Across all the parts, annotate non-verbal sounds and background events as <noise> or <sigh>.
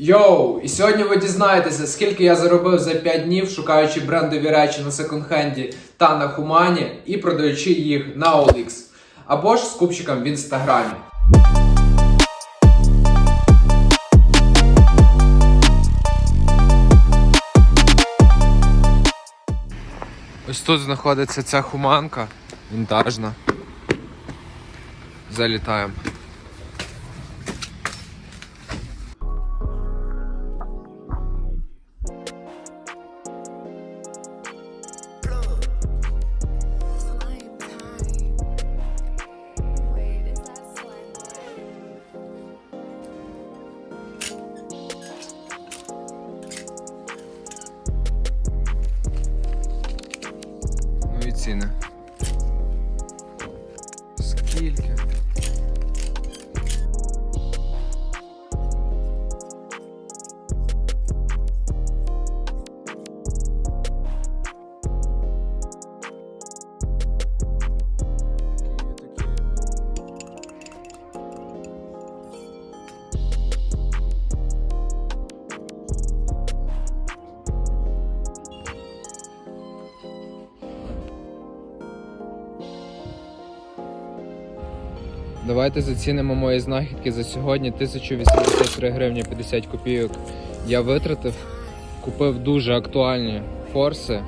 Йоу! І сьогодні ви дізнаєтеся, скільки я заробив за 5 днів, шукаючи брендові речі на секонд-хенді та на Хумані і продаючи їх на OLX. Або ж з купчиком в інстаграмі. Ось тут знаходиться ця хуманка вінтажна. Залітаємо. Давайте зацінимо мої знахідки за сьогодні. 1083 гривні 50 копійок я витратив. Купив дуже актуальні форси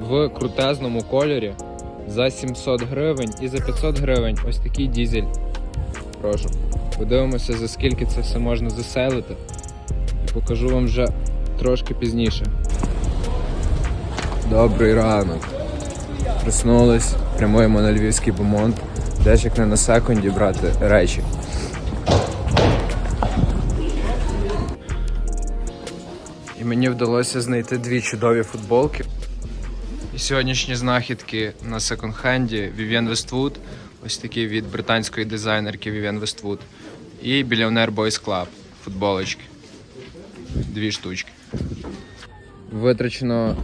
в крутезному кольорі за 700 гривень і за 500 гривень ось такий дізель. Прошу. Подивимося, за скільки це все можна заселити. І покажу вам вже трошки пізніше. Добрий ранок. Проснулись, прямуємо на львівський бомонд. Теж як не на секунді брати речі. І мені вдалося знайти дві чудові футболки. І сьогоднішні знахідки на секонд-хенді Vivienne Westwood, ось такі від британської дизайнерки Vivienne Westwood. І Billionaire Boys Club футболочки. Дві штучки. Витрачено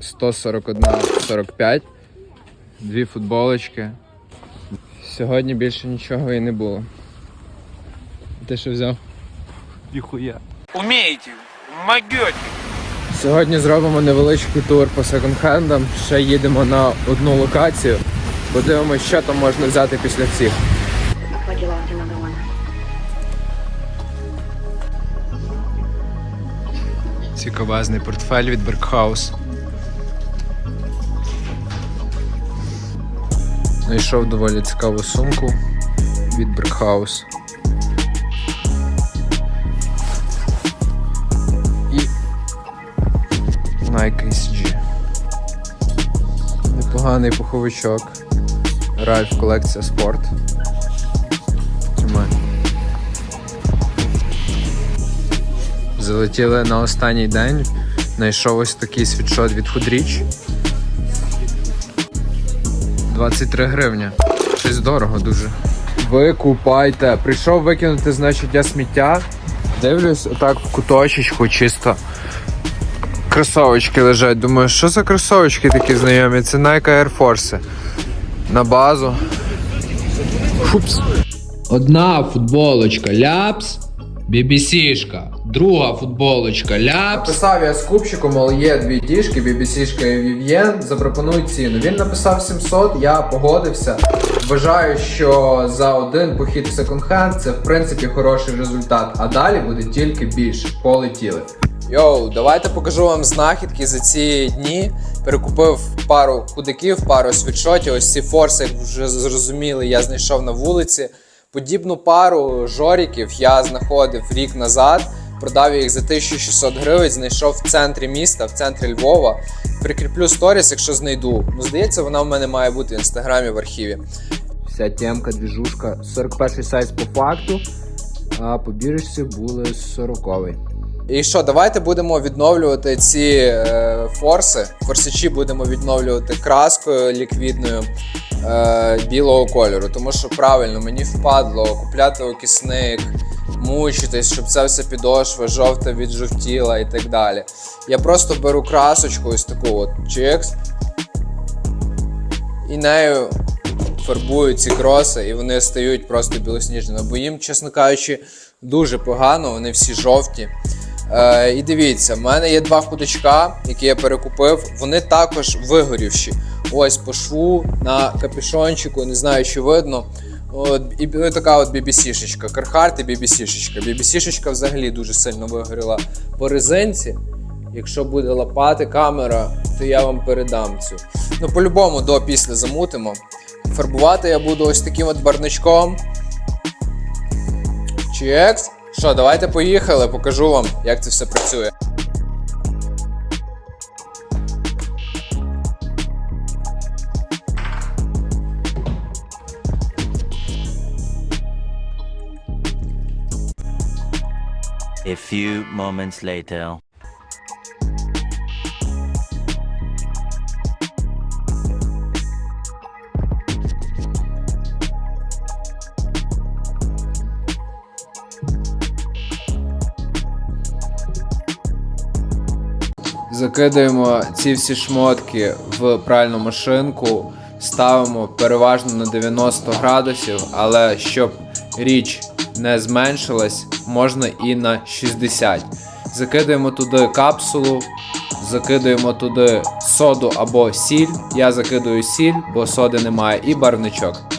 141,45. Дві футболочки. Сьогодні більше нічого і не було. Ти що взяв? Нихуя. Умеете, могете. Сьогодні зробимо невеличкий тур по секонд-хендам. Ще їдемо на одну локацію. Подивимось, що там можна взяти після всіх. Цікавезний портфель від Беркхаус. Знайшов доволі цікаву сумку від Беркхаус. І Nike SG. Непоганий пуховичок. Ральф колекція. Тримай. Залетіли на останній день. Знайшов ось такий світшот від Худріч. 23 гривні. Щось дорого дуже. Ви купайте. Прийшов викинути, значить, я сміття. Дивлюсь, отак в куточечку чисто. Кросовочки лежать. Думаю, що за кросовочки такі знайомі? Це Nike Air Force. На базу. Фупс. Одна футболочка ляпс, BBC-шка. Друга футболочка ляпс. Написав я з купчиком, але є дві діжки, BBC-шка і Vivien. Запропонуй ціну. Він написав 700, я погодився. Вважаю, що за один похід в секонд-хенд це в принципі хороший результат. А далі буде тільки більше. Полетіли. Йоу, давайте покажу вам знахідки за ці дні. Перекупив пару худиків, пару світшотів. Ось ці форси, як вже зрозуміли, я знайшов на вулиці. Подібну пару жоріків я знаходив рік назад. Продав їх за 1600 гривень, знайшов в центрі міста, в центрі Львова. Прикріплю сторіс, якщо знайду. Ну, здається, вона в мене має бути в інстаграмі в архіві. Вся темка, двіжушка, 41 сайз по факту, а по біржці були 40 і що, давайте будемо відновлювати ці е, форси. Форсачі будемо відновлювати краскою ліквідною е, білого кольору. Тому що правильно мені впадло купляти окисник, мучитись, щоб ця вся підошва жовта віджовтіла і так далі. Я просто беру красочку, ось таку от чекс, і нею фарбую ці кроси, і вони стають просто білосніжними. Бо їм, чесно кажучи, дуже погано, вони всі жовті. Е, і дивіться, в мене є два худачка, які я перекупив. Вони також вигорівші. Ось по шву на капюшончику, не знаю, чи видно. От, і така от BBC-шечка. Кархарт і BBC-шечка. BBC-шечка взагалі дуже сильно вигоріла по резинці. Якщо буде лапати камера, то я вам передам цю. Ну, по-любому до після замутимо. Фарбувати я буду ось таким от барничком. Чекс. Що, давайте поїхали, покажу вам, як це все працює. A few moments later. Закидаємо ці всі шмотки в пральну машинку, ставимо переважно на 90 градусів, але щоб річ не зменшилась, можна і на 60. Закидуємо туди капсулу, закидуємо туди соду або сіль. Я закидую сіль, бо соди немає, і барвничок.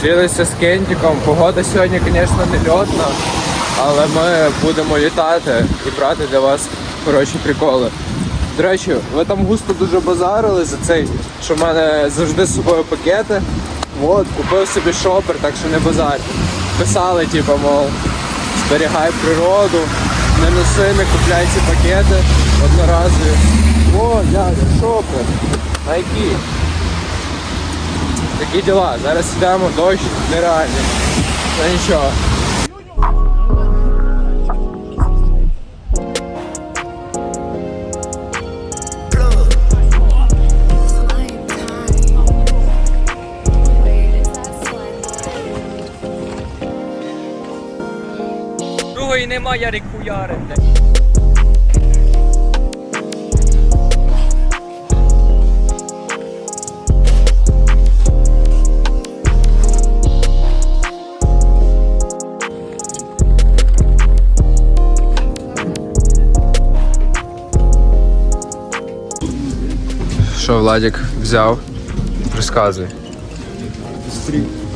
Зустрілися з Кентіком. Погода сьогодні, звісно, не льотна, але ми будемо літати і брати для вас хороші приколи. До речі, ви там густо дуже базарили за цей, що в мене завжди з собою пакети. От, купив собі шопер, так що не базарте. Писали, типу, мов, зберігай природу, не носи, не купляй ці пакети одноразові. О, дядя, шопер. Найки. Такі діла. Зараз йдемо, дощ нереальний. Та нічого. Другої нема, Ярик хуярить. Що Владик взяв? Розказуй.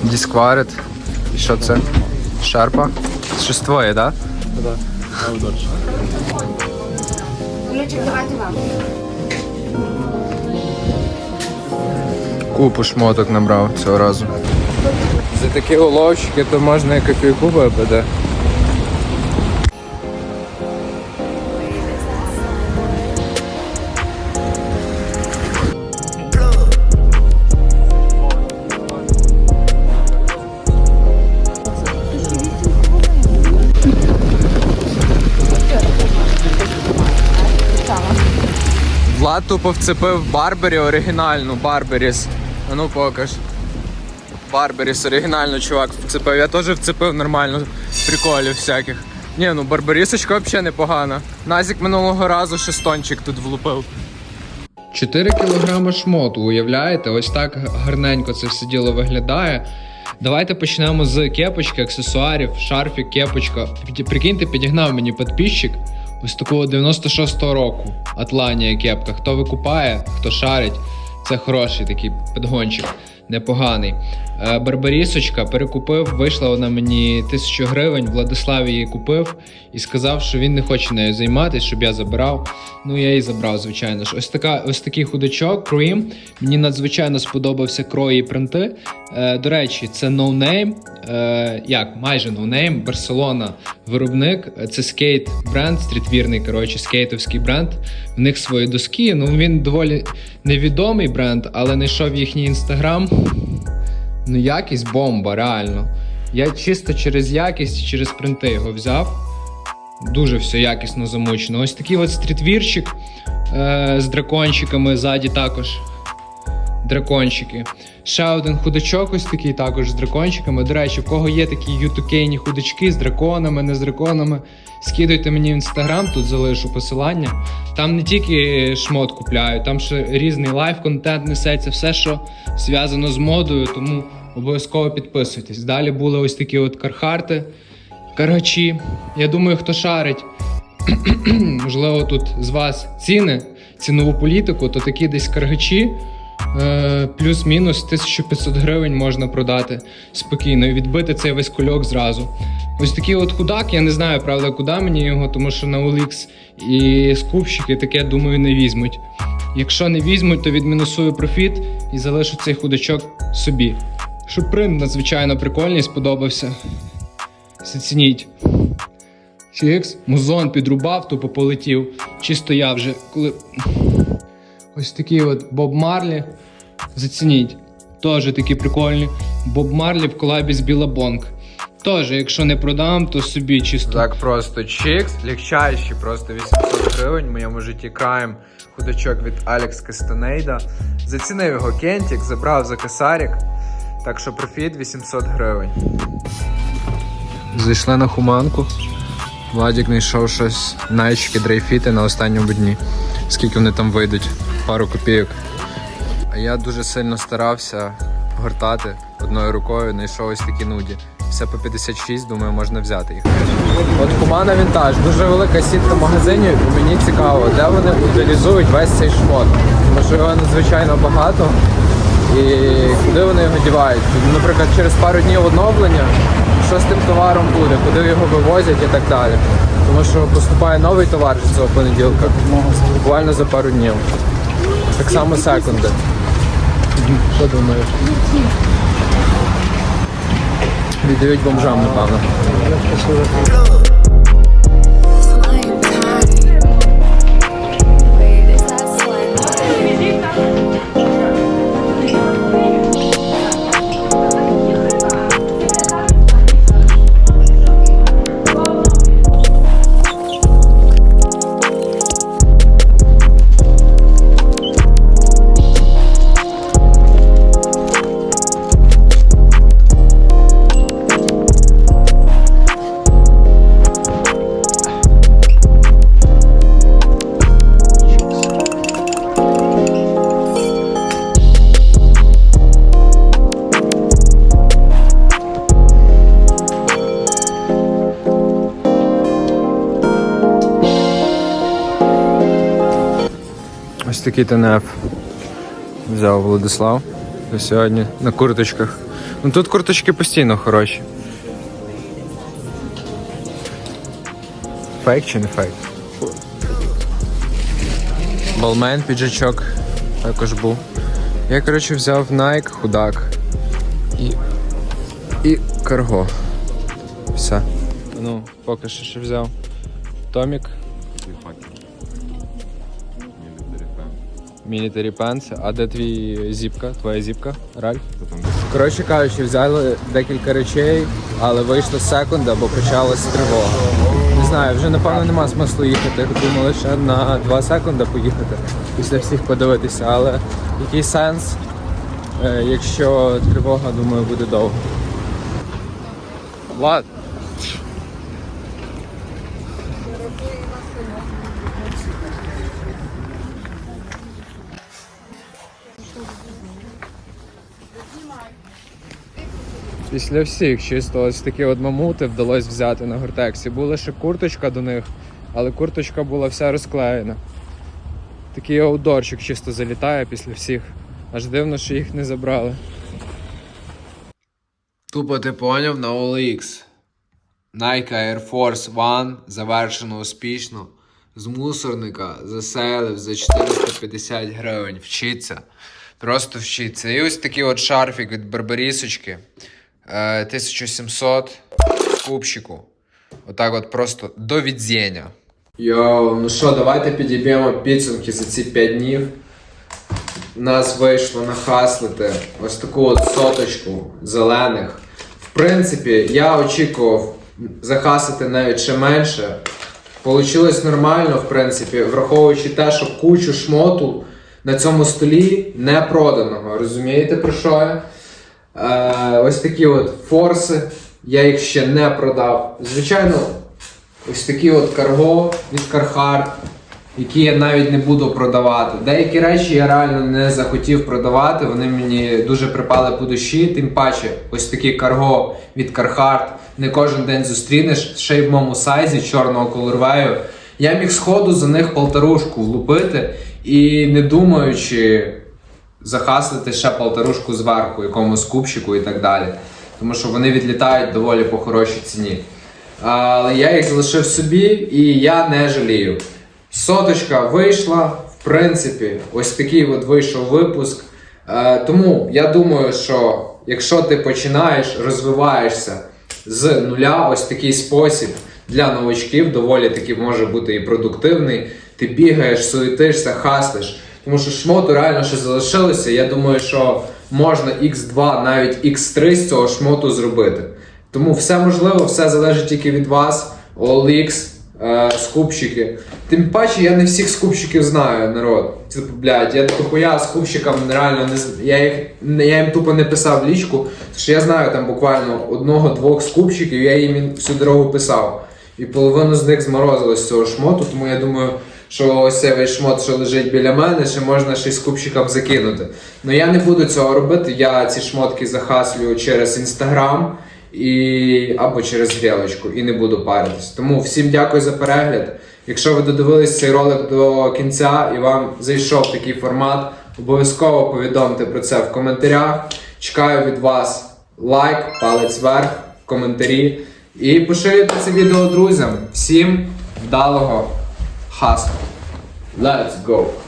Діскварит. І що це? Шарпа? Щось твоє, так? Да? Ключик давайте вам. Купу шмоток набрав цього разу. За такі уловчики то можна і кофійку випити. Тупо вцепив Барбері оригінальну, Барберіс. Ну покаж. Барберіс оригінальну, чувак, вцепив. Я теж вцепив нормально приколів всяких. Ні, ну Барбарісочка взагалі непогана. Назік минулого разу шестончик тут влупив. 4 кілограми шмоту, уявляєте? Ось так гарненько це все діло виглядає. Давайте почнемо з кепочки, аксесуарів, шарфік, кепочка. Прикиньте, підігнав мені підписчик ось такого 96-го року. Атланія кепка. Хто викупає, хто шарить, це хороший такий підгончик, непоганий. Е, Барбарісочка перекупив, вийшла вона мені тисячу гривень. Владислав її купив і сказав, що він не хоче нею займатися, щоб я забирав. Ну я її забрав, звичайно ж. Ось така, ось такий худачок, Cream. Мені надзвичайно сподобався крої і принти. Е, до речі, це No Name. Е, як майже No Name, Барселона виробник. Це скейт бренд, стрітвірний, коротше, скейтовський бренд. В них свої доски. Ну він доволі невідомий бренд, але знайшов їхній інстаграм. Ну, якість бомба, реально. Я чисто через якість через принти його взяв. Дуже все якісно замучено. Ось такий от стрітвірчик е, з дракончиками ззаді також. Дракончики. Ще один худачок, ось такий також з дракончиками. До речі, в кого є такі ютукейні худачки з драконами, не з драконами, скидуйте мені в інстаграм, тут залишу посилання. Там не тільки шмот купляють, там ще різний лайв-контент несеться, все, що зв'язано з модою, тому обов'язково підписуйтесь. Далі були ось такі от кархарти, карачі. Я думаю, хто шарить, <clears throat> можливо, тут з вас ціни, цінову політику, то такі десь каргачі. Е, Плюс-мінус 1500 гривень можна продати спокійно і відбити цей весь кульок зразу. Ось такий от худак, я не знаю, правда, куди мені його, тому що на OLX і скупщики таке, думаю, не візьмуть. Якщо не візьмуть, то відмінусую профіт і залишу цей худачок собі. Щоб принт надзвичайно прикольний, сподобався. Зацініть. Чікс, музон підрубав, тупо полетів. Чисто я вже коли. Ось такий от Боб Марлі. Зацініть. Теж такі прикольні. Боб Марлі в колабі з Білабонг. Теж, якщо не продам, то собі чисто. Так просто чікс, легчайший, просто 800 гривень. В моєму житті краєм худачок від Алекс Кастанейда. Зацінив його Кентік, забрав за косарик. Так що профіт 800 гривень. Зайшли на хуманку. Владік знайшов щось найчики дрейфіти на останньому дні. Скільки вони там вийдуть? Пару копійок. А я дуже сильно старався гортати одною рукою, знайшов ось такі нуді. Все по 56, думаю, можна взяти їх. От Кумана Вінтаж, дуже велика сітка магазинів, і мені цікаво, де вони утилізують весь цей шмот. Тому що його надзвичайно багато. І куди вони його дівають? Наприклад, через пару днів оновлення, що з тим товаром буде, куди його вивозять і так далі. Тому що поступає новий товар з цього понеділка, буквально за пару днів. Так само секунди. Що думаєш? Віддають бомжам, напевно. Такий ТНФ взяв Владислав сьогодні на курточках. Ну тут курточки постійно хороші. Фейк чи не фейк? Балмен, піджачок також був. Я, коротше, взяв Nike, худак і. і карго. Все. Ну, поки що ще взяв. Томік. Military Pants. А де твій зіпка? Твоя зіпка, Ральф? Коротше кажучи, взяли декілька речей, але вийшла секунда, бо почалась тривога. Не знаю, вже напевно нема смислу їхати. Думали ще на 2 секунди поїхати після всіх подивитися, але який сенс, е, якщо тривога, думаю, буде довго. Влад. Після всіх чисто ось такі от мамути вдалося взяти на гортексі. Була ще курточка до них, але курточка була вся розклеєна. Такий аудорчик чисто залітає після всіх. Аж дивно, що їх не забрали. Тупо ти поняв на OLX. Nike Air Force One завершено успішно. З мусорника заселив за 450 гривень. Вчиться. Просто вчиться. І ось такий от шарфік від Барбарісочки. Е, 1700 в кубчику. Отак от просто до відзєння. Йоу, ну що, давайте підіб'ємо підсумки за ці 5 днів. Нас вийшло нахаслити ось таку от соточку зелених. В принципі, я очікував захасити навіть ще менше. Получилось нормально, в принципі, враховуючи те, що кучу шмоту на цьому столі не проданого. Розумієте про що я? Е, ось такі от форси. Я їх ще не продав. Звичайно, ось такі от карго від Carhartt, які я навіть не буду продавати. Деякі речі я реально не захотів продавати, вони мені дуже припали по душі. Тим паче, ось такі карго від Carhartt не кожен день зустрінеш, ще й в моєму сайзі чорного колорвею. Я міг сходу за них полторушку лупити і не думаючи захаслити ще полторушку зверху, якомусь купчику і так далі. Тому що вони відлітають доволі по хорошій ціні. Але я їх залишив собі і я не жалію. Соточка вийшла, в принципі, ось такий от вийшов випуск. Е, тому я думаю, що якщо ти починаєш, розвиваєшся з нуля, ось такий спосіб для новачків доволі таки може бути і продуктивний. Ти бігаєш, суетишся, хаслиш. Тому що шмоту реально ще залишилося. Я думаю, що можна X2, навіть X3 з цього шмоту зробити. Тому все можливо, все залежить тільки від вас. OLX, е, скупщики. Тим паче, я не всіх скупщиків знаю, народ. Типу, блядь, я дохуя скупщикам реально не я їх я їм тупо не писав лічку, тому що я знаю там буквально одного-двох скупщиків, я їм всю дорогу писав. І половину з них зморозилось з цього шмоту, тому я думаю, що ось цей весь шмот, що лежить біля мене, ще можна ще й скупщикам закинути. Ну я не буду цього робити, я ці шмотки захаслюю через інстаграм і або через грілочку і не буду паритись. Тому всім дякую за перегляд. Якщо ви додивились цей ролик до кінця і вам зайшов такий формат, обов'язково повідомте про це в коментарях. Чекаю від вас лайк, палець вверх, коментарі. І поширюйте це відео друзям. Всім вдалого hustle. Let's go.